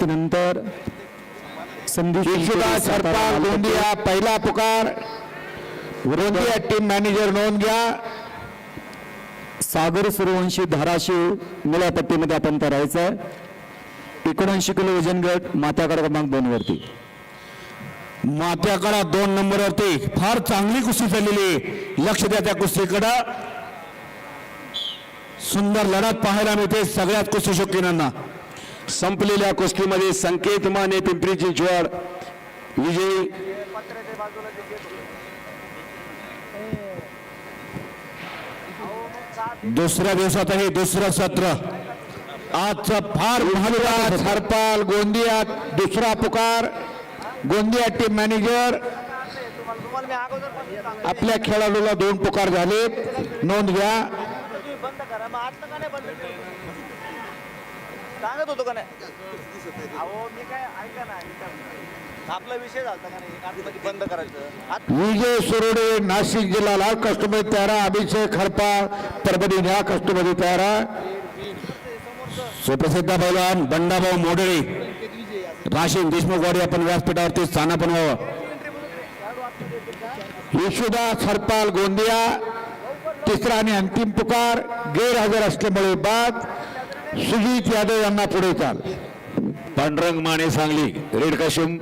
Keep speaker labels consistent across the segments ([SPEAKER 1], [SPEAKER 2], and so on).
[SPEAKER 1] कुस्तीनंतर
[SPEAKER 2] गोंदिया पहिला पुकार. Gondia team manager नोंद घ्या.
[SPEAKER 1] सागर सूर्यवंशी धाराशिव पट्टीमध्ये आपण करायचं आहे एकोणऐंशी किलो वजन गट मात्याकडे क्रमांक दोन वरती.
[SPEAKER 2] मात्याकडा दोन नंबरवरती. फार चांगली कुस्ती चाललेली आहे. लक्ष द्या त्या कुस्तीकडं. सुंदर लढत पाहायला मिळते सगळ्यात कुस्ती शौकीनांना.
[SPEAKER 3] संपलेल्या कुस्तीमध्ये संकेत माने पिंपरी चिंचवड विजयी.
[SPEAKER 2] दुसऱ्या दिवसात आहे दुसरं सत्र. आजचं फार महाविराज हरपाल गोंदिया दुसरा पुकार. गोंदिया टीम मॅनेजर आपल्या खेळाडूला दोन पुकार झाले. नोंद घ्या
[SPEAKER 4] बंद करा मग आतलं का नाही बंद केलं? सांगत होतो का नाही? अहो मी काय ऐका ना मी काय आपला विषय झाला का नाही? आतमध्ये बंद करायचं. आत
[SPEAKER 2] विजय सुरोडे नाशिक जिल्हा लाल कस्टमध्ये तयार अभिषेक हरपाल परभणी ह्या कस्टमध्ये तयार सुप्रसिद्ध पैलवान बंडाभाऊ मोडळे राशीन देशमुखवाडी आपण व्यासपीठावरती स्थानापन व्हावं. यशोदास हरपाल गोंदिया तिसरा आणि अंतिम पुकार गैरहजर असल्यामुळे बाद सुजित यादव यांना पुढे चाल.
[SPEAKER 3] पांडुरंग माने सांगली रेड काशिम.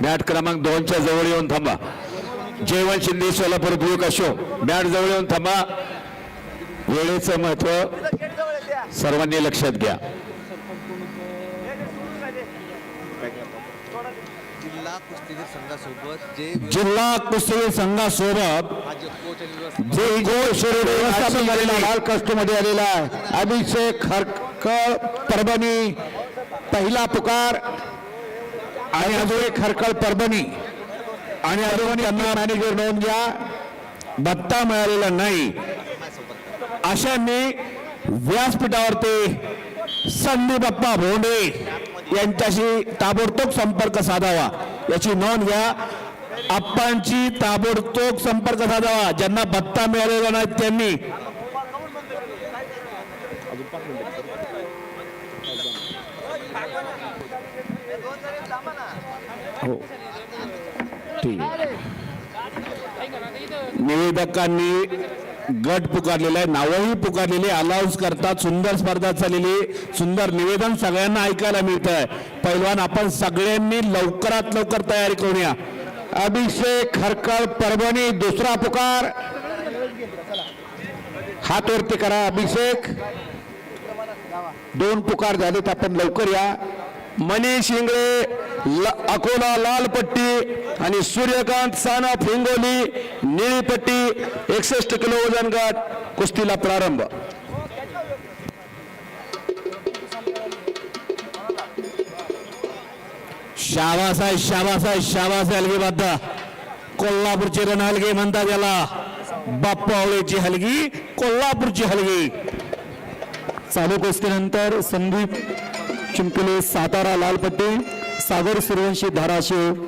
[SPEAKER 3] मॅट क्रमांक दोनच्या जवळ येऊन थांबा. जयवंत शिंदे सोलापूर ब्ल्यू काशो मॅट जवळ येऊन थांबा. वेळेचं
[SPEAKER 4] महत्त्व
[SPEAKER 3] सर्वांनी लक्षात घ्या.
[SPEAKER 5] जिल्हा कुस्तीगीर संघासोबत जे
[SPEAKER 2] जिल्हा कुस्ती संघासोबत जे गोल शिरोडे व्यवस्थापन झालेला लाल कष्टमध्ये आलेला आहे. अभिषेक खरकळ परभणी पहिला पुकार आणि अजून एक खरकळ परभणी. आणि अजून त्यांना मॅनेजर नोंद घ्या. भत्ता मिळालेला नाही. अशांनी व्यासपीठावरती संदीप बाप्पा भोंडे यांच्याशी ताबडतोब संपर्क साधावा. याची नोंद घ्या. आप्पांची ताबडतोब संपर्क साधावा. ज्यांना भत्ता मिळालेला नाही त्यांनी. हो. ठीक निवेदकांनी गट पुकारलेला आहे नावही पुकारलेली अलाउन्स करतात सुंदर स्पर्धा चाललेली सुंदर निवेदन सगळ्यांना ऐकायला मिळत आहे पैलवान आपण सगळ्यांनी लवकरात लवकर तयारी करूया. अभिषेक खरकळ परभणी दुसरा पुकार. हात वरती करा अभिषेक. दोन पुकार झालेत आपण लवकर या.
[SPEAKER 3] मनीष इंगळे ल- अकोला लाल पट्टी आणि सूर्यकांत सानप हिंगोली निळी पट्टी एकसष्ट किलो वजन गट कुस्तीला प्रारंभ.
[SPEAKER 2] शाबास आहे शाबास आहे शाबास आहे हलगी बाद्दा कोल्हापूरची रण हलगी म्हणतात याला. बाप्पावळेची हलगी कोल्हापूरची हलगी.
[SPEAKER 1] चालू कुस्तीनंतर संदीप चिंकले सातारा लालपट्टी. सागर सूर्यवंशी धाराशिव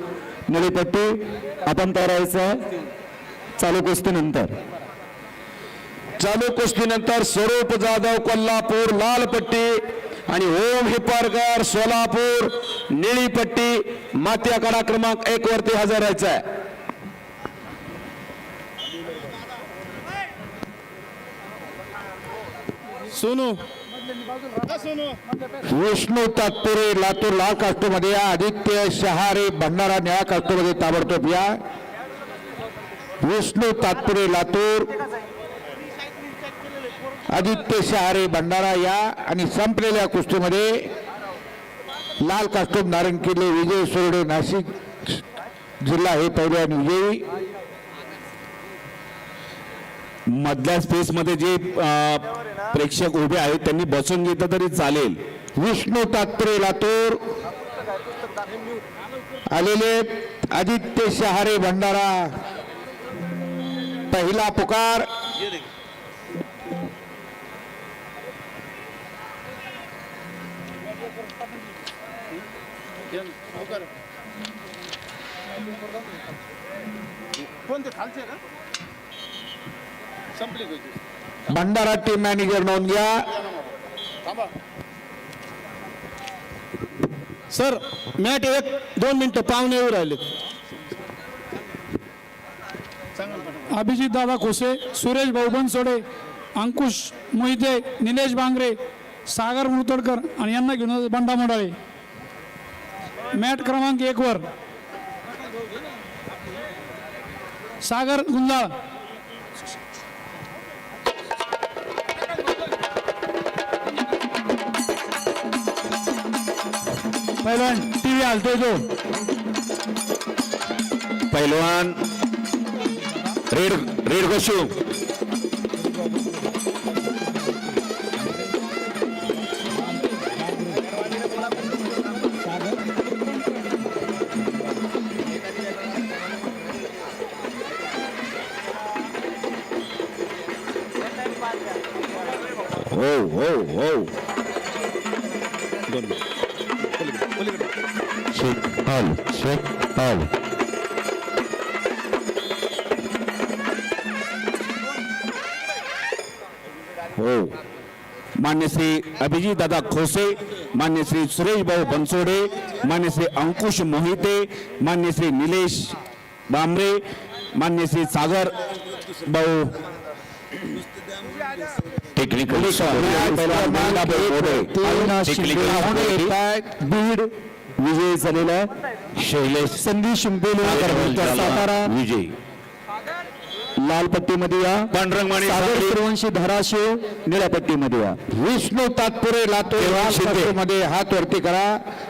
[SPEAKER 1] निळीपट्टी आपण तयारायचं आहे. चालू कुस्तीनंतर.
[SPEAKER 3] चालू कुस्तीनंतर स्वरूप जाधव कोल्हापूर लाल पट्टी आणि ओम हिप्पारकर सोलापूर निळी पट्टी माती आकडा क्रमांक एक वरती हजर राहायचा आहे.
[SPEAKER 2] विष्णू तात्पुरे लातूर लाल कास्टोमध्ये या आदित्य शहारे भंडारा निळा कास्टोमध्ये ताबडतोब या. विष्णू तात्पुरे लातूर आदित्य शहारे भंडारा या आणि संपलेल्या कुस्तीमध्ये लाल कास्टोब नारंग केले विजय सोरडे नाशिक जिल्हा हे पहिल्या विजयी.
[SPEAKER 3] मधल्या स्पेस मध्ये जे प्रेक्षक उभे आहेत त्यांनी बसून घेतलं तरी चालेल.
[SPEAKER 2] विष्णू तात्पुरे लातूर. आलेले आदित्य शहारे भंडारा. पहिला पुकार. भंडारा टीम मॅनेजर नोंद घ्या
[SPEAKER 6] सर मॅट एक दोन मिनिटं पाहुणे येऊ राहिलेत
[SPEAKER 7] अभिजित दादा खोसे सुरेश भाऊ बनसोडे अंकुश मोहिते निलेश बांगरे सागर मुतडकर आणि यांना घेऊन बंडा मोडाळे मॅट क्रमांक एक वर. सागर गुंजाळ. पहिलवान टी व्ही हलतोय जो.
[SPEAKER 3] पैलवान रेड रेड गोशू हो हो हो. हो मान्य श्री अभिजित दादा खोसे मान्य श्री सुरेश भाऊ बनसोडे मान्य श्री अंकुश मोहिते मान्य श्री निलेश बांबरे मान्य श्री सागर भाऊ टेक्निकल.
[SPEAKER 1] बीड विजयी झालेला
[SPEAKER 3] शैलेश
[SPEAKER 1] संधी शिंपे सातारा
[SPEAKER 3] विजय
[SPEAKER 1] लाल पट्टीमध्ये या. सूर्यवंशी धाराशिव. निळ्या पट्टीमध्ये या.
[SPEAKER 2] विष्णू तात्पुरे लातूर. कस्टमध्ये हात वरती करा.